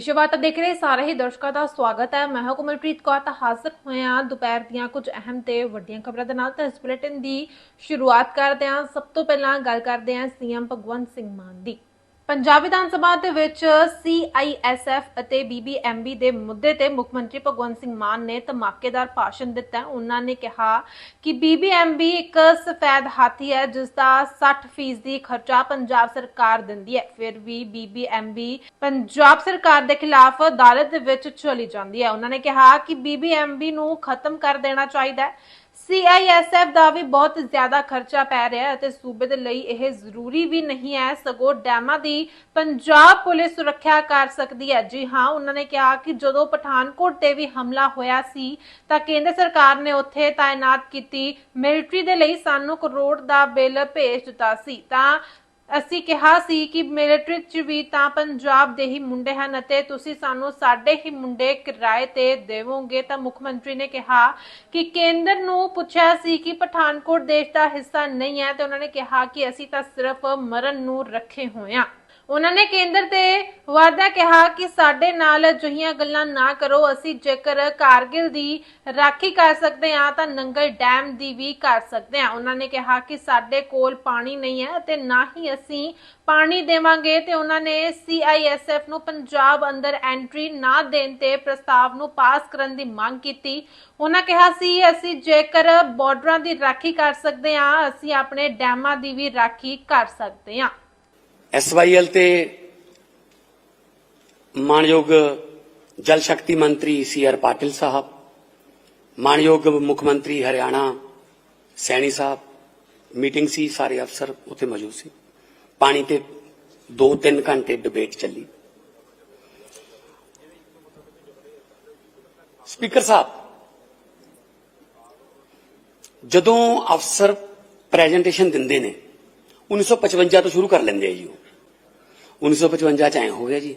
ਵਿਸ਼ਵਾਤਾ ਦੇਖ ਰਹੇ ਸਾਰੇ ਹੀ ਦਰਸ਼ਕਾਂ ਦਾ ਸਵਾਗਤ ਹੈ। ਮੈਂ ਹਾਂ ਕੋਮਲਪ੍ਰੀਤ ਕੌਰ, ਤਾਂ ਹਾਜ਼ਰ ਹੋਇਆ ਦੁਪਹਿਰ ਦੀਆਂ ਕੁਝ ਅਹਿਮ ਤੇ ਵੱਡੀਆਂ ਖਬਰਾਂ ਦੇ ਨਾਲ। ਤਾਂ ਇਸ ਬੁਲੇਟਿਨ ਦੀ ਸ਼ੁਰੂਆਤ ਕਰਦੇ ਹਾਂ। ਸਭ ਤੋਂ ਪਹਿਲਾਂ ਗੱਲ ਕਰਦੇ ਹਾਂ ਸੀਐਮ ਭਗਵੰਤ ਸਿੰਘ ਮਾਨ ਦੀ। ਪੰਜਾਬ ਵਿਧਾਨ ਸਭਾ ਦੇ ਵਿੱਚ ਸੀਆਈਐਸਐਫ ਅਤੇ ਬੀਬੀਐਮਬੀ ਦੇ ਮੁੱਦੇ ਤੇ ਮੁੱਖ ਮੰਤਰੀ ਭਗਵੰਤ ਸਿੰਘ ਮਾਨ ਨੇ ਧਮਾਕੇਦਾਰ ਭਾਸ਼ਣ ਦਿੱਤਾ। ਹੈ। ਉਹਨਾਂ ਨੇ ਕਿਹਾ ਕਿ ਬੀਬੀਐਮਬੀ ਇੱਕ ਸਫੈਦ ਹਾਥੀ ਹੈ, ਜਿਸ ਦਾ 60% ਖਰਚਾ ਪੰਜਾਬ ਸਰਕਾਰ ਦਿੰਦੀ ਹੈ। ਫਿਰ ਵੀ ਬੀਬੀਐਮਬੀ ਪੰਜਾਬ ਸਰਕਾਰ ਦੇ ਖਿਲਾਫ ਅਦਾਲਤ ਦੇ ਵਿੱਚ ਚਲੀ ਜਾਂਦੀ ਹੈ। ਉਹਨਾਂ ਨੇ ਕਿਹਾ ਕਿ ਬੀਬੀਐਮਬੀ ਨੂੰ ਖਤਮ ਕਰ ਦੇਣਾ ਚਾਹੀਦਾ ਹੈ। ਸੀਆਈਐਸਐਫ ਦਾ ਵੀ ਬਹੁਤ ਜ਼ਿਆਦਾ ਖਰਚਾ ਪੈ ਰਿਹਾ ਹੈ ਅਤੇ ਸੂਬੇ ਦੇ ਲਈ ਇਹ ਜ਼ਰੂਰੀ ਵੀ ਨਹੀਂ ਹੈ। ਸਗੋਂ ਡੈਮਾਂ ਦੀ ਪੰਜਾਬ ਪੁਲਿਸ ਸੁਰੱਖਿਆ ਕਰ ਸਕਦੀ ਹੈ। ਜੀ ਹਾਂ, ਉਹਨਾਂ ਨੇ ਕਿਹਾ ਕਿ ਜਦੋਂ ਪਠਾਨਕੋਟ ਤੇ ਵੀ ਹਮਲਾ ਹੋਇਆ ਸੀ, ਤਾਂ ਕੇਂਦਰ ਸਰਕਾਰ ਨੇ ਉੱਥੇ ਤਾਇਨਾਤ ਕੀਤੀ। ਮਿਲਟਰੀ ਦੇ ਲਈ ਸਾਨੂੰ ਕਰੋੜ ਦਾ ਬਿੱਲ ਭੇਜ ਦਿੱਤਾ ਸੀ। ਤਾਂ ਅਸੀਂ ਕਿਹਾ ਸੀ ਕਿ ਮਿਲਟਰੀ ਚ ਵੀ ਤਾਂ ਪੰਜਾਬ ਦੇ ਹੀ ਮੁੰਡੇ ਹਨ ਅਤੇ ਤੁਸੀਂ ਸਾਨੂੰ ਸਾਡੇ ਹੀ ਮੁੰਡੇ ਕਿਰਾਏ ਤੇ ਦੇਵੋਗੇ, ਤਾਂ ਮੁੱਖ ਮੰਤਰੀ ਨੇ ਕਿਹਾ ਕਿ ਕੇਂਦਰ ਨੂੰ ਪੁੱਛਿਆ ਸੀ ਕਿ ਪਠਾਨਕੋਟ ਦੇਸ਼ ਦਾ ਹਿੱਸਾ ਨਹੀਂ ਹੈ ਤੇ ਉਹਨਾਂ ਨੇ ਕਿਹਾ ਕਿ ਅਸੀਂ ਤਾਂ ਸਿਰਫ ਮਰਨ ਨੂੰ ਰੱਖੇ ਹੋਏ ਹਾਂ। ਉਹਨਾਂ ਨੇ ਕੇਂਦਰ ਤੇ ਵਾਅਦਾ ਕਿਹਾ ਕਿ ਸਾਡੇ ਨਾਲ ਅਜਿਹੀਆਂ ਗੱਲਾਂ ਨਾ ਕਰੋ। ਅਸੀਂ ਜੇਕਰ ਕਾਰਗਿਲ ਦੀ ਰਾਖੀ ਕਰ ਸਕਦੇ ਹਾਂ, ਤਾਂ ਨੰਗਲ ਡੈਮ ਦੀ ਵੀ ਕਰ ਸਕਦੇ ਹਾਂ। ਉਹਨਾਂ ਨੇ ਕਿਹਾ ਕਿ ਸਾਡੇ ਕੋਲ ਪਾਣੀ ਨਹੀਂ ਹੈ ਅਤੇ ਨਾ ਹੀ ਅਸੀਂ ਪਾਣੀ ਦੇਵਾਂਗੇ ਤੇ ਉਹਨਾਂ ਨੇ ਸੀਆਈਐਸਐਫ ਨੂੰ ਪੰਜਾਬ ਅੰਦਰ ਐਂਟਰੀ ਨਾ ਦੇਣ ਤੇ ਪ੍ਰਸਤਾਵ ਨੂੰ ਪਾਸ ਕਰਨ ਦੀ ਮੰਗ ਕੀਤੀ। ਉਹਨਾਂ ਕਿਹਾ ਸੀ, ਅਸੀਂ ਜੇਕਰ ਬਾਰਡਰਾਂ ਦੀ ਰਾਖੀ ਕਰ ਸਕਦੇ ਹਾਂ, ਅਸੀਂ ਆਪਣੇ ਡੈਮਾਂ ਦੀ ਵੀ ਰਾਖੀ ਕਰ ਸਕਦੇ ਹਾਂ। ਐਸਵਾਈਐਲ ਤੇ ਮਾਨਯੋਗ ਜਲ ਸ਼ਕਤੀ ਮੰਤਰੀ ਸੀ ਆਰ ਪਾਟਿਲ ਸਾਹਿਬ ਮਾਨਯੋਗ ਮੁੱਖ ਮੰਤਰੀ ਹਰਿਆਣਾ ਸੈਣੀ ਸਾਹਿਬ, ਮੀਟਿੰਗ ਸੀ ਸਾਰੇ ਅਫਸਰ ਉੱਥੇ ਮੌਜੂਦ ਸੀ। ਪਾਣੀ ਤੇ 2-3 ਘੰਟੇ ਡਿਬੇਟ ਚੱਲੀ। ਸਪੀਕਰ ਸਾਹਿਬ, ਜਦੋਂ ਅਫਸਰ ਪ੍ਰੈਜੈਂਟੇਸ਼ਨ ਦਿੰਦੇ ਨੇ 1955 ਤੋਂ ਸ਼ੁਰੂ ਕਰ ਲੈਂਦੇ ਆ ਜੀ ਉਹ। 1955 ਚ ਐ ਹੋ ਗਿਆ ਜੀ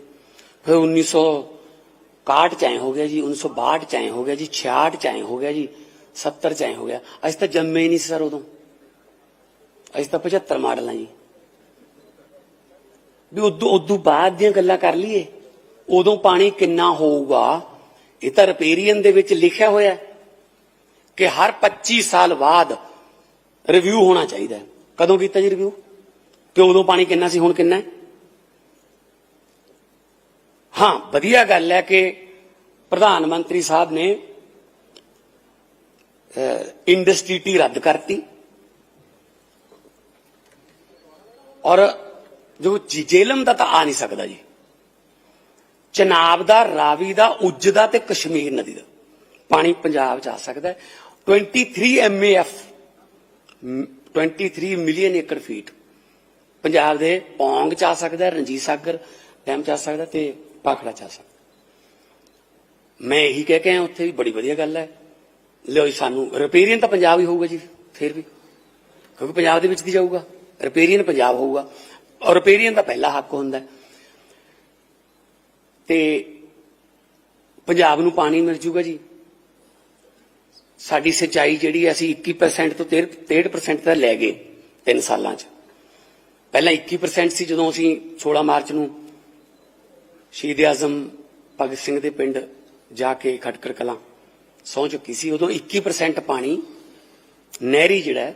ਫਿਰ 1961 ਚ ਐ ਹੋ ਗਿਆ ਜੀ 1962 ਚ ਐ ਹੋ ਗਿਆ ਜੀ 66 ਚ ਐ ਹੋ ਗਿਆ ਜੀ 70 ਚ ਐ ਹੋ ਗਿਆ ਅਸੀਂ ਤਾਂ ਜੰਮੇ ਹੀ ਨਹੀਂ ਸੀ ਸਰ ਉਦੋਂ ਅਸੀਂ ਤਾਂ 75 ਮਾਡਲ ਆ ਜੀ ਵੀ ਉਦੋਂ ਉਦੋਂ ਬਾਅਦ ਦੀਆਂ ਗੱਲਾਂ ਕਰ ਲਈਏ ਉਦੋਂ ਪਾਣੀ ਕਿੰਨਾ ਹੋਊਗਾ ਇਹ ਤਾਂ ਰਿਪੇਰੀਅਨ ਦੇ ਵਿੱਚ ਲਿਖਿਆ ਹੋਇਆ ਕਿ ਹਰ 25 ਸਾਲ ਬਾਅਦ ਰਿਵਿਊ ਹੋਣਾ ਚਾਹੀਦਾ ਕਦੋਂ ਕੀਤਾ ਜੀ ਰਿਵਿਊ ਕਿ ਉਦੋਂ ਪਾਣੀ ਕਿੰਨਾ ਸੀ ਹੁਣ ਕਿੰਨਾ ਹੈ ਹਾਂ, ਵਧੀਆ ਗੱਲ ਹੈ ਕਿ ਪ੍ਰਧਾਨ ਮੰਤਰੀ ਸਾਹਿਬ ਨੇ ਇੰਡਸਟਰੀ ਟੀ ਰੱਦ ਕਰਤੀ। ਔਰ ਜੋ ਜ- ਜੇਲਮ ਦਾ ਤਾਂ ਆ ਨਹੀਂ ਸਕਦਾ ਜੀ। ਚਨਾਬ ਦਾ, ਰਾਵੀ ਦਾ, ਉੱਜ ਦਾ ਤੇ ਕਸ਼ਮੀਰ ਨਦੀ ਦਾ। ਪਾਣੀ ਪੰਜਾਬ ਚ ਆ ਸਕਦਾ ਹੈ। 23 MAF 23 million acre feet Punjab ਦੇ ਪੌਂਗ ਚ ਆ ਸਕਦਾ ਰਣਜੀਤ ਸਾਗਰ ਡੈਮ ਚ ਆ ਸਕਦਾ ਤੇ ਪਾਖੜਾ ਚ ਸਕਦਾ ਮੈਂ ਇਹੀ ਕਹਿ ਕੇ ਆਇਆ ਉੱਥੇ ਵੀ ਬੜੀ ਵਧੀਆ ਗੱਲ ਹੈ। ਲਿਓ ਸਾਨੂੰ ਰਿਪੇਰੀਅਨ ਤਾਂ ਪੰਜਾਬ ਹੀ ਹੋਊਗਾ ਜੀ, ਫਿਰ ਵੀ। ਕਿਉਂਕਿ ਪੰਜਾਬ ਦੇ ਵਿੱਚ ਦੀ ਜਾਊਗਾ? ਰਿਪੇਰੀਅਨ ਪੰਜਾਬ ਹੋਊਗਾ। ਔਰ ਰਿਪੇਰੀਅਨ ਦਾ ਪਹਿਲਾ ਹੱਕ ਹੁੰਦਾ ਹੈ। ਤੇ ਪੰਜਾਬ ਨੂੰ ਪਾਣੀ ਮਿਲ ਜੂਗਾ ਜੀ। ਸਾਡੀ ਸਿੰਚਾਈ ਜਿਹੜੀ ਅਸੀਂ 21% ਤੋਂ 63% ਤੱਕ ਲੈ ਗਏ 3 ਸਾਲਾਂ 'ਚ। ਪਹਿਲਾਂ 21% ਸੀ ਜਦੋਂ ਅਸੀਂ 16 ਮਾਰਚ ਨੂੰ ਸ਼ਹੀਦ ਆਜ਼ਮ ਭਗਤ ਸਿੰਘ ਦੇ ਪਿੰਡ ਜਾ ਕੇ ਖਟਕੜ ਕਲਾਂ ਸੌਂ ਚੁੱਕੀ ਸੀ। ਉਦੋਂ 21% ਪਾਣੀ ਨਹਿਰੀ ਜਿਹੜਾ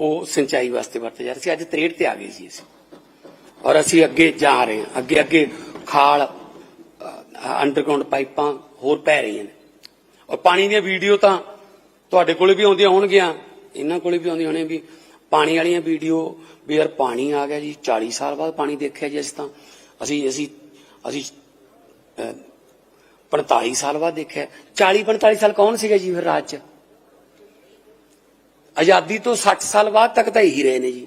ਉਹ ਸਿੰਚਾਈ ਵਾਸਤੇ ਵਰਤਿਆ ਜਾ ਰਿਹਾ ਸੀ। ਅੱਜ 63 ਤੇ ਆ ਗਏ ਸੀ ਅਸੀਂ। ਔਰ ਅਸੀਂ ਅੱਗੇ ਜਾ ਰਹੇ ਹਾਂ। ਅੱਗੇ ਅੱਗੇ ਖਾਲ ਅੰਡਰਗਰਾਉਂਡ ਪਾਈਪਾਂ ਹੋਰ ਪੈ ਰਹੀਆਂ ਨੇ। ਔਰ ਪਾਣੀ ਦੀਆਂ ਵੀਡੀਓ ਤਾਂ ਤੁਹਾਡੇ ਕੋਲੇ ਵੀ ਆਉਂਦੀਆਂ ਹੋਣਗੀਆਂ। ਇਹਨਾਂ ਕੋਲੇ ਵੀ ਆਉਂਦੀਆਂ ਹੋਣੀਆਂ ਵੀ ਪਾਣੀ ਵਾਲੀਆਂ ਵੀਡੀਓ ਵੀ ਯਾਰ ਪਾਣੀ ਆ ਗਿਆ ਜੀ। 40 ਸਾਲ ਬਾਅਦ ਪਾਣੀ ਦੇਖਿਆ ਜੀ ਅਸੀਂ ਤਾਂ। ਅਸੀਂ ਅਸੀਂ ਅਸੀਂ ਅਹ, 45 ਸਾਲ ਬਾਅਦ ਦੇਖਿਆ। 40 45 ਸਾਲ ਕੌਣ ਸੀਗਾ ਜੀ ਫਿਰ ਰਾਜ 'ਚ? ਆਜ਼ਾਦੀ ਤੋਂ 60 ਸਾਲ ਬਾਅਦ ਤੱਕ ਤਾਂ ਇਹੀ ਰਹੇ ਨੇ ਜੀ।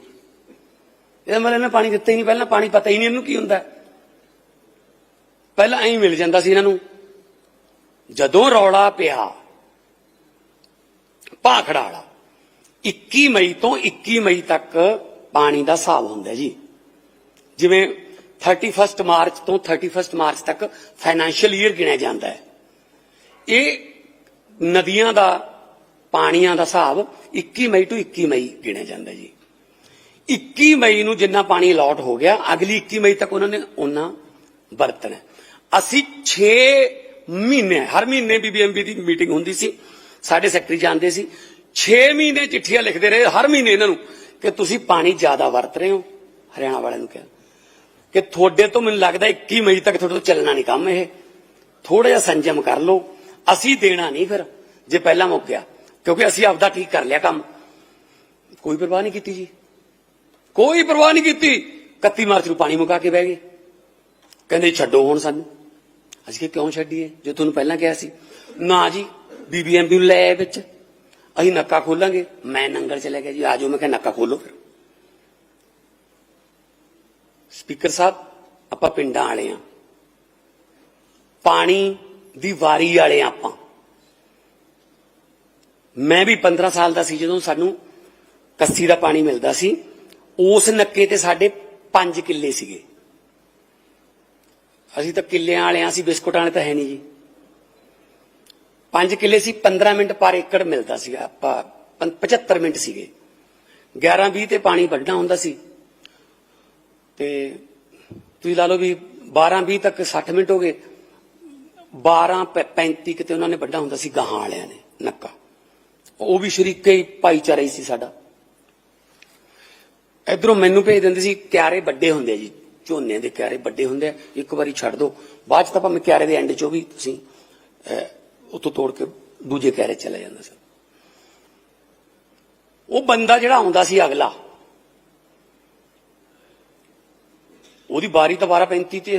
ਇਹਦਾ ਮਤਲਬ ਇਹਨਾਂ ਪਾਣੀ ਦਿੱਤਾ ਹੀ ਨਹੀਂ। ਪਹਿਲਾਂ ਪਾਣੀ ਪਤਾ ਹੀ ਨਹੀਂ ਇਹਨੂੰ ਕੀ ਹੁੰਦਾ। ਪਹਿਲਾਂ ਐਂ ਮਿਲ ਜਾਂਦਾ ਸੀ ਇਹਨਾਂ ਨੂੰ ਜਦੋਂ ਰੌਲਾ ਪਿਆ ਭਾਖੜਾ ਵਾਲਾ 21 ਮਈ ਤੋਂ 21 ਮਈ ਤੱਕ ਪਾਣੀ ਦਾ ਹਿਸਾਬ ਹੁੰਦਾ ਜੀ। ਜਿਵੇਂ 31 ਮਾਰਚ ਤੋਂ 31 ਮਾਰਚ ਤੱਕ ਫਾਈਨੈਂਸ਼ੀਅਲ ਈਅਰ ਗਿਣਿਆ ਜਾਂਦਾ ਹੈ। ਇਹ ਨਦੀਆਂ ਦਾ, ਪਾਣੀਆਂ ਦਾ ਹਿਸਾਬ 21 ਮਈ ਤੋਂ 21 ਮਈ ਗਿਣਿਆ ਜਾਂਦਾ ਜੀ। 21 ਮਈ ਨੂੰ ਜਿੰਨਾ ਪਾਣੀ ਅਲਾਟ ਹੋ ਗਿਆ, ਅਗਲੀ 21 ਮਈ ਤੱਕ ਉਹਨਾਂ ਨੇ ਉਹਨਾਂ ਵਰਤਣਾ ਅਸੀਂ 6 ਮਹੀਨੇ, ਹਰ ਮਹੀਨੇ ਬੀਬੀਐਮਬੀ ਦੀ ਮੀਟਿੰਗ ਹੁੰਦੀ ਸੀ, ਸਾਡੇ ਸੈਕਟਰੀ ਜਾਂਦੇ ਸੀ। 6 ਮਹੀਨੇ ਚਿੱਠੀਆਂ ਲਿਖਦੇ ਰਹੇ, ਹਰ ਮਹੀਨੇ ਇਹਨਾਂ ਨੂੰ ਕਿ ਤੁਸੀਂ ਪਾਣੀ ਜ਼ਿਆਦਾ ਵਰਤ ਰਹੇ ਹੋ, ਹਰਿਆਣਾ ਵਾਲਿਆਂ ਨੂੰ ਕਿਹਾ। ਕਿ ਤੁਹਾਡੇ ਤੋਂ ਮੈਨੂੰ ਲੱਗਦਾ 21 ਮਈ ਤੱਕ ਤੁਹਾਡੇ ਤੋਂ ਚੱਲਣਾ ਨਹੀਂ ਕੰਮ ਇਹ। ਥੋੜਾ ਜਿਹਾ ਸੰਜਮ ਕਰ ਲਓ। ਅਸੀਂ ਦੇਣਾ ਨਹੀਂ ਫਿਰ, ਜੇ ਪਹਿਲਾਂ ਮੁੱਕ ਗਿਆ। ਕਿਉਂਕਿ ਅਸੀਂ ਆਪਦਾ ਠੀਕ ਕਰ ਲਿਆ ਕੰਮ। ਕੋਈ ਪਰਵਾਹ ਨਹੀਂ ਕੀਤੀ ਜੀ। ਕੋਈ ਪਰਵਾਹ ਨਹੀਂ ਕੀਤੀ। 31 ਮਾਰਚ ਨੂੰ ਪਾਣੀ ਮੁਕਾ ਕੇ ਬਹਿ ਗਏ। ਕਹਿੰਦੇ ਛੱਡੋ ਹੁਣ ਸਾਨੂੰ। ਅਸੀਂ ਕਿ ਕਿਉਂ ਛੱਡੀਏ? ਜੋ ਤੁਹਾਨੂੰ ਪਹਿਲਾਂ ਕਿਹਾ ਸੀ। ਨਾ ਜੀ ਬੀਬੀਐਮਬੀ ਨੂੰ ਲੈ ਆਏ ਵਿੱਚ। ਅਸੀਂ ਨੱਕਾ ਖੋਲਾਂਗੇ। ਮੈਂ ਨੰਗਲ ਚਲੇ ਗਿਆ ਜੀ। ਆਜੋ ਮੈਂ ਕਿਹਾ, ਨੱਕਾ ਖੋਲੋ ਫਿਰ। ਸਪੀਕਰ ਸਾਹਿਬ, ਆਪਾਂ ਪਿੰਡਾਂ ਵਾਲੇ ਆ। ਪਾਣੀ ਦੀ ਵਾਰੀ ਵਾਲੇ ਆਂ ਆਪਾਂ। ਮੈਂ ਵੀ 15 ਸਾਲ ਦਾ ਸੀ ਜਦੋਂ ਸਾਨੂੰ ਕੱਸੀ ਦਾ ਪਾਣੀ ਮਿਲਦਾ ਸੀ। ਉਸ ਨੱਕੇ ਤੇ ਸਾਡੇ 5 ਕਿੱਲੇ ਸੀਗੇ। ਅਸੀਂ ਤਾਂ ਕਿੱਲਿਆਂ ਵਾਲੇ ਆਂ ਸੀ, ਬਿਸਕੁਟਾਂ ਵਾਲੇ ਤਾਂ ਹੈ ਨਹੀਂ ਜੀ। 5 ਕਿੱਲੇ ਸੀ 15 ਮਿੰਟ ਪਰ ਏਕੜ ਮਿਲਦਾ ਸੀਗਾ। ਆਪਾਂ ਪੰ- 75 ਮਿੰਟ ਸੀਗੇ। 11 20 ਤੇ ਪਾਣੀ ਵੱਢਣਾ ਹੁੰਦਾ ਸੀ। ਤੇ ਤੁਸੀਂ ਲਾ ਲਓ ਵੀ 12 20 ਤੱਕ 60 ਮਿੰਟ ਹੋ ਗਏ। 12 ਪ- 35 ਕਿਤੇ ਉਹਨਾਂ ਨੇ ਵੱਡਾ ਹੁੰਦਾ ਸੀ, ਗਾਹਾਂ ਵਾਲਿਆਂ ਨੇ, ਨੱਕਾ। ਉਹ ਵੀ ਸ਼ਰੀਕੇ ਹੀ ਭਾਈਚਾਰਾ ਹੀ ਸੀ ਸਾਡਾ। ਇਧਰੋਂ ਮੈਨੂੰ ਭੇਜ ਦਿੰਦੇ ਸੀ, ਕਿਆਰੇ ਵੱਡੇ ਹੁੰਦੇ ਜੀ ਝੋਨੇ ਦੇ ਕਿਆਰੇ ਵੱਡੇ ਹੁੰਦੇ ਇੱਕ ਵਾਰੀ ਛੱਡ ਦਿਓ ਬਾਅਦ ਚ ਤਾਂ ਭਾਵੇਂ ਕਿਆਰੇ ਦੇ ਐਂਡ ਚੋਂ ਵੀ ਤੁਸੀਂ ਉੱਥੋਂ ਤੋੜ ਕੇ ਦੂਜੇ ਕਿਆਰੇ ਚਲੇ ਜਾਂਦਾ ਸੀ। ਉਹ ਬੰਦਾ ਜਿਹੜਾ ਆਉਂਦਾ ਸੀ ਅਗਲਾ ਉਹਦੀ ਬਾਰੀ ਤਾਂ 12:35 ਤੇ,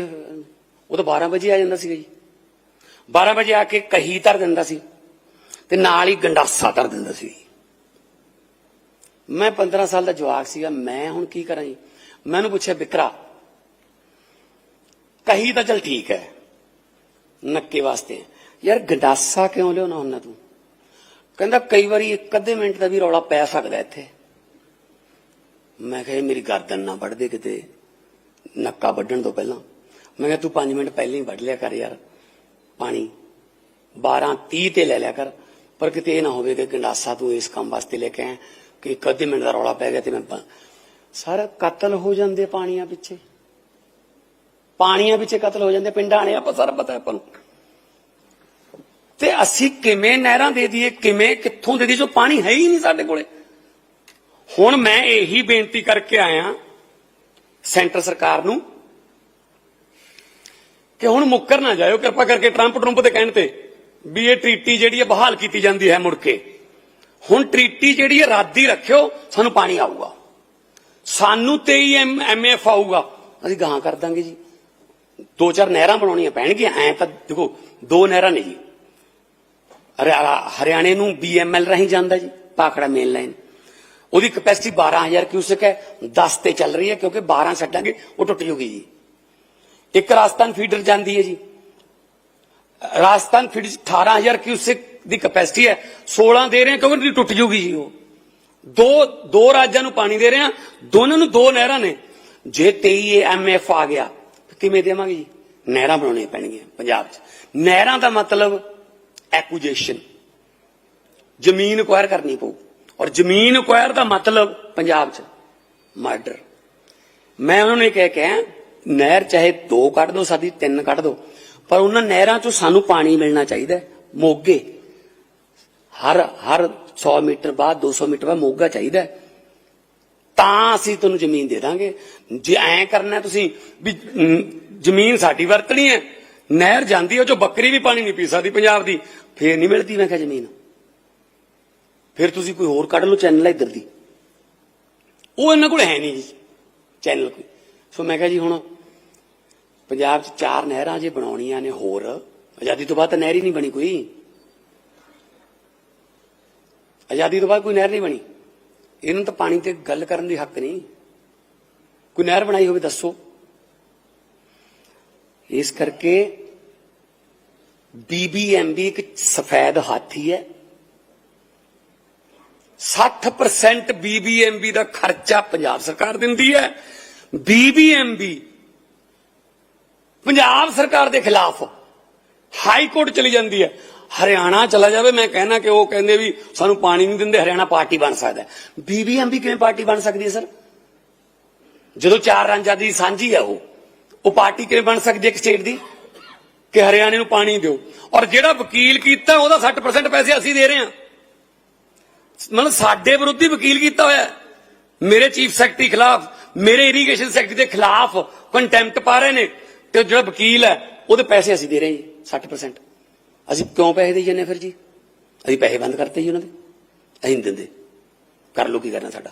ਉਹ ਤਾਂ 12 ਵਜੇ ਆ ਜਾਂਦਾ ਸੀਗਾ ਜੀ। 12 ਵਜੇ ਆ ਕੇ ਕਹੀ ਧਰ ਦਿੰਦਾ ਸੀ ਤੇ ਨਾਲ ਹੀ ਗੰਡਾਸਾ ਧਰ ਦਿੰਦਾ ਸੀ। ਮੈਂ 15 ਸਾਲ ਦਾ ਜਵਾਕ ਸੀਗਾ, ਮੈਂ ਹੁਣ ਕੀ ਕਰਾਂ ਜੀ? ਮੈਨੂੰ ਪੁੱਛਿਆ, ਬਿਕਰਾ, ਕਹੀ ਤਾਂ ਚਲ ਠੀਕ ਹੈ, ਨੱਕੇ ਵਾਸਤੇ। ਯਾਰ ਗੰਡਾਸਾ ਕਿਉਂ ਲਿਆਉਣਾ ਹੁੰਦਾ ਤੂੰ? ਕਹਿੰਦਾ, ਕਈ ਵਾਰੀ ਇੱਕ ਅੱਧੇ ਮਿੰਟ ਦਾ ਵੀ ਰੌਲਾ ਪੈ ਸਕਦਾ ਇੱਥੇ। ਮੈਂ ਕਿਹਾ ਮੇਰੀ ਗਰਦਨ ਨਾ ਵੱਢ ਦੇ ਕਿਤੇ। ਨੱਕਾ ਵੱਢਣ ਤੋਂ ਪਹਿਲਾਂ। ਮੈਂ ਕਿਹਾ, ਤੂੰ 5 ਮਿੰਟ ਪਹਿਲਾਂ ਹੀ ਵੱਢ ਲਿਆ ਕਰ ਯਾਰ ਪਾਣੀ। 12 30 ਤੇ ਲੈ ਲਿਆ ਕਰ। ਪਰ ਕਿਤੇ ਇਹ ਨਾ ਹੋਵੇ ਕਿ ਗੰਡਾਸਾ ਤੂੰ ਇਸ ਕੰਮ ਵਾਸਤੇ ਲੈ ਕੇ ਆਇਆ ਕਿ ਇੱਕ ਅੱਧੇ ਮਿੰਟ ਦਾ ਰੌਲਾ ਪੈ ਗਿਆ ਤੇ ਮੈਂ ਪ- ਸਾਰਾ ਕਤਲ ਹੋ ਜਾਂਦੇ ਪਾਣੀਆਂ ਪਿੱਛੇ। ਪਾਣੀਆਂ ਪਿੱਛੇ ਕਤਲ ਹੋ ਜਾਂਦੇ। ਪਿੰਡਾਂ ਨੇ ਆਪਾਂ ਸਾਰਾ ਪਤਾ ਆਪਾਂ ਨੂੰ। ਤੇ ਅਸੀਂ ਕਿਵੇਂ ਨਹਿਰਾਂ ਦੇ ਦਈਏ, ਕਿਵੇਂ, ਕਿੱਥੋਂ ਦੇ ਦਈਏ, ਜੋ ਪਾਣੀ ਹੈ ਹੀ ਨਹੀਂ ਸਾਡੇ ਕੋਲੇ। ਹੁਣ ਮੈਂ ਇਹੀ ਬੇਨਤੀ ਕਰਕੇ ਆਇਆ ਸੈਂਟਰ ਸਰਕਾਰ ਨੂੰ ਕਿ ਹੁਣ ਮੁੱਕਰ ਨਾ ਜਾਇਓ, ਕਿਰਪਾ ਕਰਕੇ ਟਰੰਪ ਟਰੰਪ ਦੇ ਕਹਿਣ ਤੇ ਵੀ ਇਹ ਟ੍ਰੀਟੀ ਜਿਹੜੀ ਹੈ ਬਹਾਲ ਕੀਤੀ ਜਾਂਦੀ ਹੈ ਮੁੜ ਕੇ। ਹੁਣ ਟ੍ਰੀਟੀ ਜਿਹੜੀ ਹੈ ਰੱਦ ਰੱਖਿਓ, ਸਾਨੂੰ ਪਾਣੀ ਆਊਗਾ। ਸਾਨੂੰ 23 ਐਮਐਫ ਆਊਗਾ। ਅਸੀਂ ਗਾਂ ਕਰ ਦਾਂਗੇ ਜੀ। ਦੋ ਚਾਰ ਨਹਿਰਾਂ ਬਣਾਉਣੀਆਂ ਪੈਣਗੀਆਂ, ਐ ਤਾਂ ਦੇਖੋ, ਦੋ ਨਹਿਰਾਂ ਨੇ ਜੀ। ਹਰਿਆਣੇ ਨੂੰ ਬੀਐਮਐਲ ਰਾਹੀਂ ਜਾਂਦਾ ਜੀ, ਪਾਖੜਾ ਮੇਨ ਲਾਈਨ। ਉਹਦੀ ਕਪੈਸਿਟੀ 12000 ਕਿਊਸਕ ਹੈ 10 ਤੇ ਚੱਲ ਰਹੀ ਹੈ, ਕਿਉਂਕਿ 12 ਛੱਡਾਂਗੇ, ਉਹ ਟੁੱਟ ਜੂਗੀ ਜੀ। ਇੱਕ ਰਾਜਸਥਾਨ ਫੀਡਰ ਜਾਂਦੀ ਹੈ ਜੀ। ਰਾਜਸਥਾਨ ਫੀਡਰ 18000 ਕਿਊਸਕ ਦੀ ਕਪੈਸਿਟੀ ਹੈ 16 ਦੇ ਰਹੇ ਹਾਂ, ਕਿਉਂਕਿ ਟੁੱਟ ਜੂਗੀ ਜੀ ਉਹ। ਦੋ ਦੋ ਰਾਜਾਂ ਨੂੰ ਪਾਣੀ ਦੇ ਰਹੇ ਹਾਂ, ਦੋਨਾਂ ਨੂੰ ਦੋ ਨਹਿਰਾਂ ਨੇ। ਜੇ 23 ਐਮਐਫ ਆ ਗਿਆ ਕਿਵੇਂ ਦੇਵਾਂਗੇ ਜੀ? ਨਹਿਰਾਂ ਬਣਾਉਣੀਆਂ ਪੈਣਗੀਆਂ ਪੰਜਾਬ 'ਚ। ਨਹਿਰਾਂ ਦਾ ਮਤਲਬ ਐਕੁਜੀਸ਼ਨ ਜ਼ਮੀਨ ਅਕਵਾਇਰ ਕਰਨੀ ਪਊ। ਔਰ ਜ਼ਮੀਨ ਅਕਵਾਇਰ ਦਾ ਮਤਲਬ ਪੰਜਾਬ 'ਚ ਮਰਡਰ। ਮੈਂ ਉਹਨਾਂ ਨੇ ਕਹਿ ਕੇ ਨਹਿਰ ਚਾਹੇ ਦੋ ਕੱਢ ਦੋ, ਸਾਡੀ ਤਿੰਨ ਕੱਢ ਦੋ, ਪਰ ਉਹਨਾਂ ਨਹਿਰਾਂ 'ਚੋਂ ਸਾਨੂੰ ਪਾਣੀ ਮਿਲਣਾ ਚਾਹੀਦਾ ਮੋਗੇ। ਹਰ ਹਰ 100 ਮੀਟਰ ਬਾਅਦ 200 ਮੀਟਰ ਬਾਅਦ ਮੋਗਾ ਚਾਹੀਦਾ ਤਾਂ ਅਸੀਂ ਤੁਹਾਨੂੰ ਜ਼ਮੀਨ ਦੇ ਦਾਂਗੇ। ਜੇ ਐਂ ਕਰਨਾ ਤੁਸੀਂ ਵੀ ਜ਼ਮੀਨ ਸਾਡੀ ਵਰਤਣੀ ਹੈ, ਨਹਿਰ ਜਾਂਦੀ ਹੈ, ਉਹ ਚੋਂ ਬੱਕਰੀ ਵੀ ਪਾਣੀ ਨਹੀਂ ਪੀ ਸਕਦੀ ਪੰਜਾਬ ਦੀ, ਫੇਰ ਨਹੀਂ ਮਿਲਦੀ। ਮੈਂ ਕਿਹਾ ਜ਼ਮੀਨ। ਫਿਰ ਤੁਸੀਂ ਕੋਈ ਹੋਰ ਕੱਢ ਲਓ ਚੈਨਲ ਇੱਧਰ ਦੀ। ਉਹ ਇਹਨਾਂ ਕੋਲ ਹੈ ਨਹੀਂ ਜੀ ਚੈਨਲ ਕੋਈ। ਸੋ ਮੈਂ ਕਿਹਾ ਜੀ ਹੁਣ ਪੰਜਾਬ 'ਚ ਚਾਰ ਨਹਿਰਾਂ ਜੇ ਬਣਾਉਣੀਆਂ ਨੇ ਹੋਰ, ਆਜ਼ਾਦੀ ਤੋਂ ਬਾਅਦ ਤਾਂ ਨਹਿਰ ਹੀ ਨਹੀਂ ਬਣੀ ਕੋਈ। ਆਜ਼ਾਦੀ ਤੋਂ ਬਾਅਦ ਕੋਈ ਨਹਿਰ ਨਹੀਂ ਬਣੀ। ਇਹਨਾਂ ਨੂੰ ਤਾਂ ਪਾਣੀ ਤੇ ਗੱਲ ਕਰਨ ਦੀ ਹੱਕ ਨਹੀਂ। ਕੋਈ ਨਹਿਰ ਬਣਾਈ ਹੋਵੇ ਦੱਸੋ। ਇਸ ਕਰਕੇ ਬੀਬੀਐਮਬੀ ਇੱਕ ਸਫੈਦ ਹਾਥੀ ਹੈ। 60% ਬੀਬੀਐਮਬੀ ਦਾ ਖਰਚਾ ਪੰਜਾਬ ਸਰਕਾਰ ਦਿੰਦੀ ਹੈ। ਬੀਬੀਐਮਬੀ ਪੰਜਾਬ ਸਰਕਾਰ ਦੇ ਖਿਲਾਫ ਹਾਈ ਕੋਰਟ ਚਲੀ ਜਾਂਦੀ ਹੈ। ਹਰਿਆਣਾ ਚਲਾ ਜਾਵੇ, ਮੈਂ ਕਹਿਣਾ ਕਿ ਉਹ ਕਹਿੰਦੇ ਵੀ ਸਾਨੂੰ ਪਾਣੀ ਨਹੀਂ ਦਿੰਦੇ, ਹਰਿਆਣਾ ਪਾਰਟੀ ਬਣ ਸਕਦਾ ਹੈ। ਬੀਬੀਐਮਬੀ ਕਿਵੇਂ ਪਾਰਟੀ ਬਣ ਸਕਦੀ ਹੈ, ਸਰ? ਜਦੋਂ ਚਾਰ ਰਾਂਝਾਂ ਦੀ ਸਾਂਝੀ ਹੈ ਉਹ ਉਹ ਪਾਰਟੀ ਕਿਵੇਂ ਬਣ ਸਕਦੀ ਹੈ ਇੱਕ ਸਟੇਟ ਦੀ? ਕਿ ਹਰਿਆਣੇ ਨੂੰ ਪਾਣੀ ਦਿਓ। ਔਰ ਜਿਹੜਾ ਵਕੀਲ ਕੀਤਾ, ਉਹਦਾ 60% ਪੈਸੇ ਅਸੀਂ ਦੇ ਰਹੇ ਹਾਂ। ਮਤਲਬ ਸਾਡੇ ਵਿਰੁੱਧ ਵਕੀਲ ਕੀਤਾ ਹੋਇਆ ਮੇਰੇ ਚੀਫ ਸੈਕਟਰੀ ਖਿਲਾਫ, ਮੇਰੇ ਇਰੀਗੇਸ਼ਨ ਸੈਕਟਰੀ ਦੇ ਖਿਲਾਫ ਕੰਟੈਂਪਟ ਪਾ ਰਹੇ ਨੇ ਤੇ ਜਿਹੜਾ ਵਕੀਲ ਹੈ, ਉਹਦੇ ਪੈਸੇ ਅਸੀਂ ਦੇ ਰਹੇ ਹਾਂ ਜੀ 60% ਅਸੀਂ ਕਿਉਂ ਪੈਸੇ ਦੇਈ ਜਾਂਦੇ ਹਾਂ ਫਿਰ ਜੀ? ਅਸੀਂ ਪੈਸੇ ਬੰਦ ਕਰਤੇ ਜੀ ਉਹਨਾਂ ਦੇ। ਅਸੀਂ ਨਹੀਂ ਦਿੰਦੇ। ਕਰ ਲੋ ਕੀ ਕਰਨਾ ਸਾਡਾ।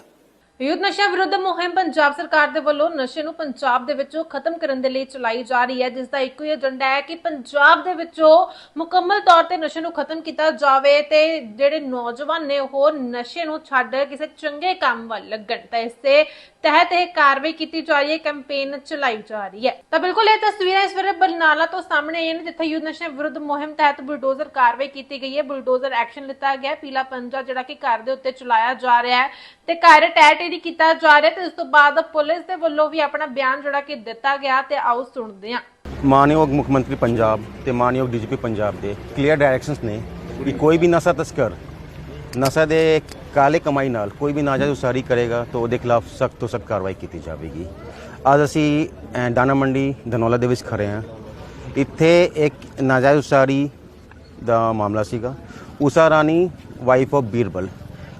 ਯੁੱਧ ਨਸ਼ਾ ਵਿਰੁੱਧ ਮੁਹਿੰਮ ਪੰਜਾਬ ਸਰਕਾਰ ਦੇ ਵੱਲੋਂ ਨਸ਼ੇ ਨੂੰ ਪੰਜਾਬ ਦੇ ਵਿੱਚੋਂ ਖਤਮ ਕਰਨ ਦੇ ਲਈ ਚਲਾਈ ਜਾ ਰਹੀ ਹੈ ਜਿਸ ਦਾ ਇੱਕੋ ਹੀ ਏਜੰਡਾ ਹੈ ਕਿ ਪੰਜਾਬ ਦੇ ਵਿੱਚੋਂ ਮੁਕੰਮਲ ਤੌਰ ਤੇ ਨਸ਼ੇ ਨੂੰ ਖਤਮ ਕੀਤਾ ਜਾਵੇ ਤੇ ਜਿਹੜੇ ਨੌਜਵਾਨ ਨੇ ਉਹ ਨਸ਼ੇ ਨੂੰ ਛੱਡ ਕਿਸੇ ਚੰਗੇ ਕੰਮ ਵੱਲ ਲੱਗਣ ਤਾਂ ਇਸ ਦੇ ਤਹਿਤ ਇਹ ਕਾਰਵਾਈ ਕੀਤੀ ਜਾ ਰਹੀ ਹੈ ਕੈਂਪੇਨ ਚਲਾਈ ਜਾ ਰਹੀ ਹੈ। ਤਾਂ ਬਿਲਕੁਲ ਇਹ ਤਸਵੀਰਾਂ ਇਸ ਵੇਲੇ ਬਰਨਾਲਾ ਤੋਂ ਸਾਹਮਣੇ ਆਈਆਂ ਨੇ, ਜਿੱਥੇ ਯੂਥ ਨਸ਼ਾ ਵਿਰੁੱਧ ਮੁਹਿੰਮ ਤਹਿਤ ਬੁਲਡੋਜ਼ਰ ਕਾਰਵਾਈ ਕੀਤੀ ਗਈ ਹੈ। ਬੁਲਡੋਜ਼ਰ ਐਕਸ਼ਨ ਲਿੱਤਾ ਗਿਆ, ਪੀਲਾ ਪੰਜਾ ਜਿਹੜਾ ਕਿ ਘਰ ਦੇ ਉੱਤੇ ਚਲਾਇਆ ਜਾ ਰਿਹਾ ਹੈ ਤੇ ਘਰ ਟੈਟ ਨਹੀਂ ਕੀਤਾ ਜਾ ਰਿਹਾ ਤੇ ਇਸ ਤੋਂ ਬਾਅਦ ਪੁਲਿਸ ਦੇ ਵੱਲੋਂ ਵੀ ਆਪਣਾ ਬਿਆਨ ਜਿਹੜਾ ਕਿ ਦਿੱਤਾ ਗਿਆ ਤੇ ਆਓ ਸੁਣਦੇ ਹਾਂ। ਮਾਨਯੋਗ ਮੁੱਖ ਮੰਤਰੀ ਪੰਜਾਬ ਤੇ ਮਾਨਯੋਗ ਡੀਜੀਪੀ ਪੰਜਾਬ ਦੇ ਕਲੀਅਰ ਡਾਇਰੈਕਸ਼ਨਸ ਨੇ ਕਿ ਕੋਈ ਵੀ ਨਸ਼ਾ ਤਸਕਰ ਨਸ਼ਾ ਦੇ ਕਾਲੇ ਕਮਾਈ ਨਾਲ ਕੋਈ ਵੀ ਨਾਜਾਇਜ਼ ਉਸਾਰੀ ਕਰੇਗਾ ਤਾਂ ਉਹਦੇ ਖਿਲਾਫ ਸਖਤ ਤੋਂ ਸਖਤ ਕਾਰਵਾਈ ਕੀਤੀ ਜਾਵੇਗੀ। ਅੱਜ ਅਸੀਂ ਅਹ, ਦਾਣਾ ਮੰਡੀ ਧਨੌਲਾ ਦੇ ਵਿੱਚ ਖੜੇ ਹਾਂ। ਇੱਥੇ ਇੱਕ ਨਾਜਾਇਜ਼ ਉਸਾਰੀ ਦਾ ਮਾਮਲਾ ਸੀਗਾ। Usha Rani wife of Birbal.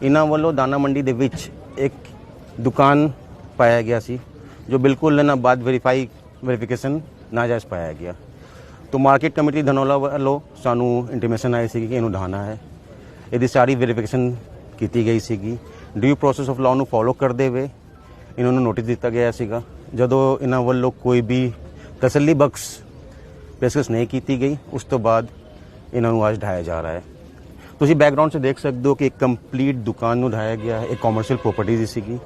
ਇਹਨਾਂ ਵੱਲੋਂ ਦਾਣਾ ਮੰਡੀ ਦੇ ਵਿੱਚ ਇੱਕ ਦੁਕਾਨ ਪਾਇਆ ਗਿਆ ਸੀ ਜੋ ਬਿਲਕੁਲ ਨਾ ਬਾਅਦ ਵੈਰੀਫਾਈ ਵੈਰੀਫਿਕੇਸ਼ਨ ਨਾਜਾਇਜ਼ ਪਾਇਆ ਗਿਆ। ਤੋ ਮਾਰਕੀਟ ਕਮੇਟੀ ਧਨੌਲਾ ਵੱਲੋਂ ਸਾਨੂੰ ਇੰਟੀਮੇਸ਼ਨ ਆਈ ਸੀ ਕਿ ਇਹਨੂੰ ਢਾਣਾ ਹੈ। ਇਹਦੀ ਸਾਰੀ ਵੈਰੀਫਿਕੇਸ਼ਨ ਕੀਤੀ ਗਈ ਸੀਗੀ। ਡਿਊ ਪ੍ਰੋਸੈਸ ਆਫ ਲਾਅ ਨੂੰ ਫੋਲੋ ਕਰਦੇ ਹੋਏ ਇਹਨਾਂ ਨੂੰ ਨੋਟਿਸ ਦਿੱਤਾ ਗਿਆ ਸੀਗਾ। ਜਦੋਂ ਇਹਨਾਂ ਵੱਲੋਂ ਕੋਈ ਵੀ ਤਸੱਲੀ ਬਖਸ਼ ਪੇਸ਼ਕਸ਼ ਨਹੀਂ ਕੀਤੀ ਗਈ ਉਸ ਤੋਂ ਬਾਅਦ ਇਹਨਾਂ ਨੂੰ ਅੱਜ ਢਾਇਆ ਜਾ ਰਿਹਾ ਹੈ। ਤੁਸੀਂ ਬੈਕਗ੍ਰਾਉਂਡ 'ਚ ਦੇਖ ਸਕਦੇ ਹੋ ਕਿ ਇੱਕ ਕੰਪਲੀਟ ਦੁਕਾਨ ਨੂੰ ਢਾਇਆ ਗਿਆ ਹੈ। ਇਹ ਕਮਰਸ਼ੀਅਲ ਪ੍ਰਾਪਰਟੀ ਦੀ ਸੀਗੀ।